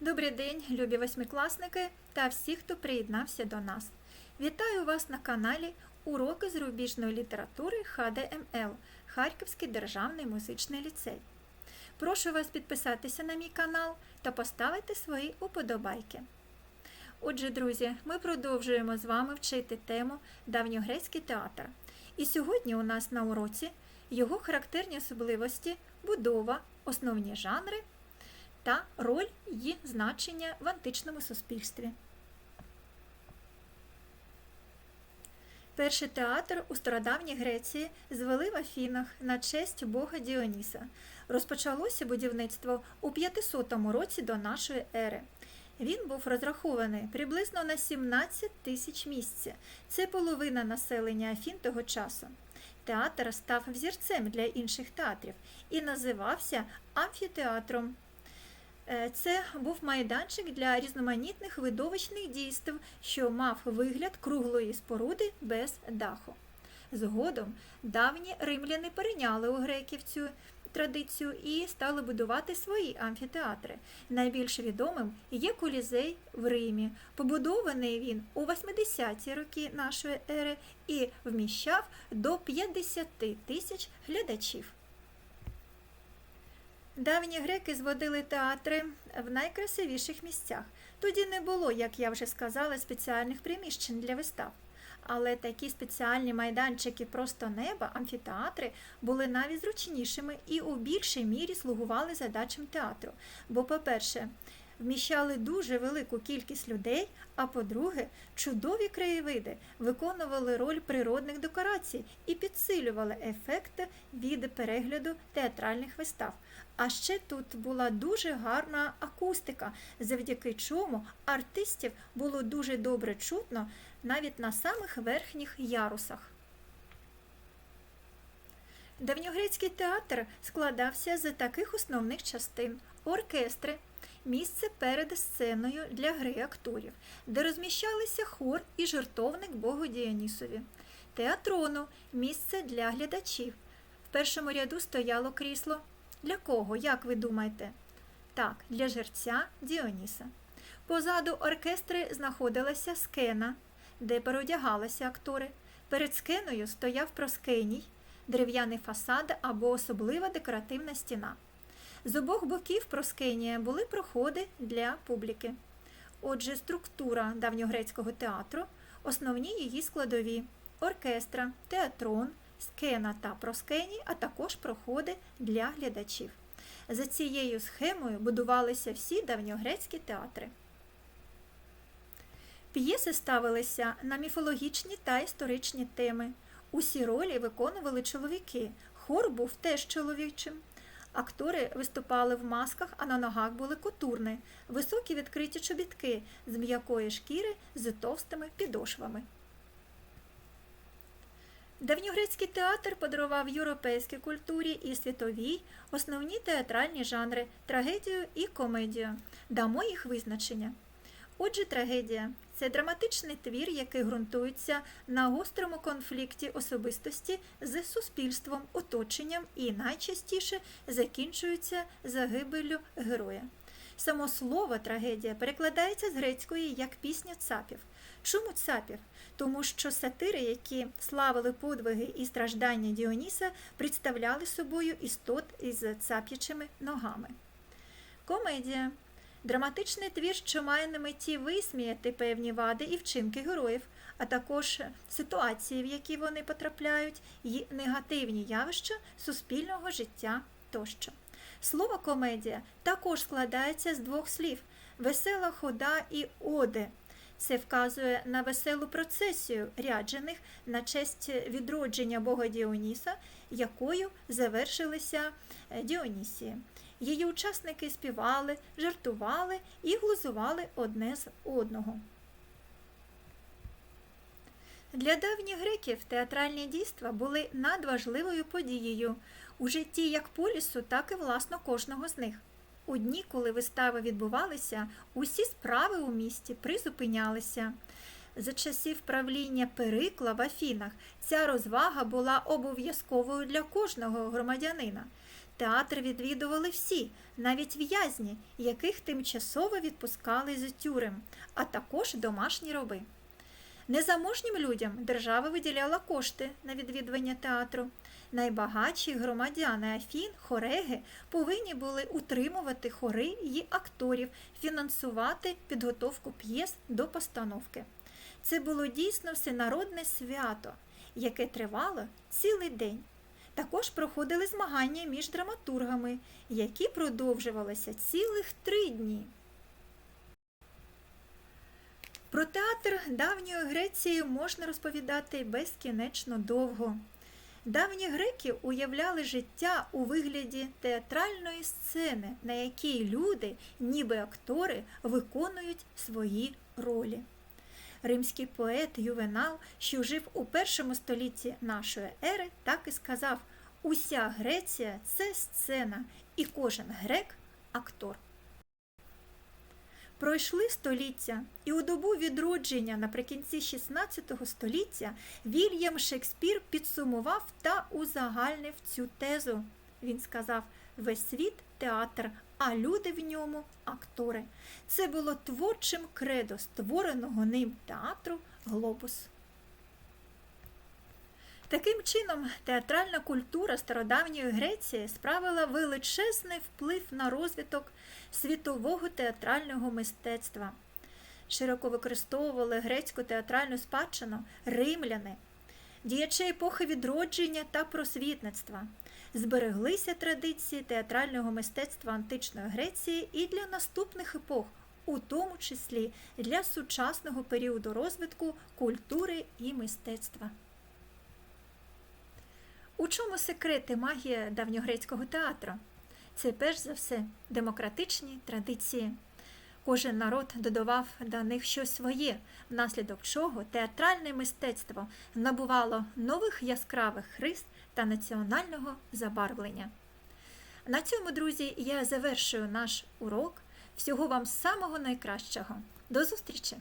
Добрий день, любі восьмикласники та всі, хто приєднався до нас. Вітаю вас на каналі Уроки зарубіжної літератури ХДМЛ Харківський державний музичний ліцей. Прошу вас підписатися на мій канал та поставити свої уподобайки. Отже, друзі, ми продовжуємо з вами вчити тему давньогрецький театр. І сьогодні у нас на уроці його характерні особливості, будова, основні жанри та роль і значення в античному суспільстві. Перший театр у стародавній Греції звели в Афінах на честь бога Діоніса. Розпочалося будівництво у 500 році до нашої ери. Він був розрахований приблизно на 17 тисяч місць. Це половина населення Афін того часу. Театр став взірцем для інших театрів і називався амфітеатром. Е, Це був майданчик для різноманітних видовищних дійств, що мав вигляд круглої споруди без даху. Згодом давні римляни перейняли у греків цю традицію і стали будувати свої амфітеатри. Найбільш відомим є колізей в Римі. Побудований він у 80-ті роки нашої ери і вміщав до 50 тисяч глядачів. Давні греки зводили театри в найкрасивіших місцях. Тоді не було, як я вже сказала, спеціальних приміщень для вистав. Але такі спеціальні майданчики просто неба, амфітеатри, були навіть зручнішими і у більшій мірі слугували задачам театру. Бо, по-перше, вміщали дуже велику кількість людей, а по-друге, чудові краєвиди виконували роль природних декорацій і підсилювали ефекти від перегляду театральних вистав. А ще тут була дуже гарна акустика, завдяки чому артистів було дуже добре чутно навіть на самих верхніх ярусах. Давньогрецький театр складався з таких основних частин: оркестри, місце перед сценою для гри акторів, де розміщалися хор і жертовник Богу Діонісові, театрону місце для глядачів. В першому ряду стояло крісло. Для кого, як ви думаєте? Так, для жерця Діоніса. Позаду оркестри знаходилася скена, де переодягалися актори. Перед скеною стояв проскеній, дерев'яний фасад або особлива декоративна стіна. З обох боків проскенія були проходи для публіки. Отже, структура давньогрецького театру, основні її складові оркестра, театрон, скена та проскені, а також проходи для глядачів. За цією схемою будувалися всі давньогрецькі театри. П'єси ставилися на міфологічні та історичні теми. Усі ролі виконували чоловіки. Хор був теж чоловічим. Актори виступали в масках, а на ногах були котурни, високі відкриті чобітки з м'якої шкіри з товстими підошвами. Давньогрецький театр подарував європейській культурі і світовій основні театральні жанри трагедію і комедію. Дамо їх визначення. Отже, трагедія це драматичний твір, який ґрунтується на гострому конфлікті особистості з суспільством, оточенням і найчастіше закінчується загибеллю героя. Само слово трагедія перекладається з грецької як пісня цапів. Чому цапів? Тому що сатири, які славили подвиги і страждання Діоніса, представляли собою істот із цап'ячими ногами. Комедія драматичний твір, що має на меті висміяти певні вади і вчинки героїв, а також ситуації, в які вони потрапляють, і негативні явища суспільного життя тощо. Слово комедія також складається з двох слів весела хода і оде. Це вказує на веселу процесію ряджених на честь відродження Бога Діоніса, якою завершилися Діонісії. Її учасники співали, жартували і глузували одне з одного. Для давніх греків театральні дійства були надважливою подією у житті як полісу, так і власно кожного з них. У дні, коли вистави відбувалися, усі справи у місті призупинялися. За часів правління Перикла в Афінах ця розвага була обов'язковою для кожного громадянина. Театр відвідували всі, навіть в'язні, яких тимчасово відпускали з тюрем, а також домашні роби. Незаможнім людям держава виділяла кошти на відвідування театру. Найбагатші громадяни Афін, хореги, повинні були утримувати хори і акторів, фінансувати підготовку п'єс до постановки. Це було дійсно всенародне свято, яке тривало цілий день. Також проходили змагання між драматургами, які продовжувалися цілих три дні. Про театр давньої Греції можна розповідати безкінечно довго. Давні греки уявляли життя у вигляді театральної сцени, на якій люди, ніби актори, виконують свої ролі. Римський поет Ювенал, що жив у першому столітті нашої ери, так і сказав: Уся Греція це сцена, і кожен грек актор. Пройшли століття, і у добу відродження наприкінці XVI століття Вільям Шекспір підсумував та узагальнив цю тезу. Він сказав: весь світ театр, а люди в ньому актори. Це було творчим кредо створеного ним театру Глобус. Таким чином, театральна культура стародавньої Греції справила величезний вплив на розвиток світового театрального мистецтва. Широко використовували грецьку театральну спадщину римляни, діячі епохи відродження та просвітництва. Збереглися традиції театрального мистецтва античної Греції і для наступних епох, у тому числі для сучасного періоду розвитку культури і мистецтва. У чому секрети магія давньогрецького театру? Це перш за все демократичні традиції. Кожен народ додавав до них щось своє, внаслідок чого театральне мистецтво набувало нових яскравих рис та національного забарвлення. На цьому, друзі, я завершую наш урок. Всього вам самого найкращого. До зустрічі!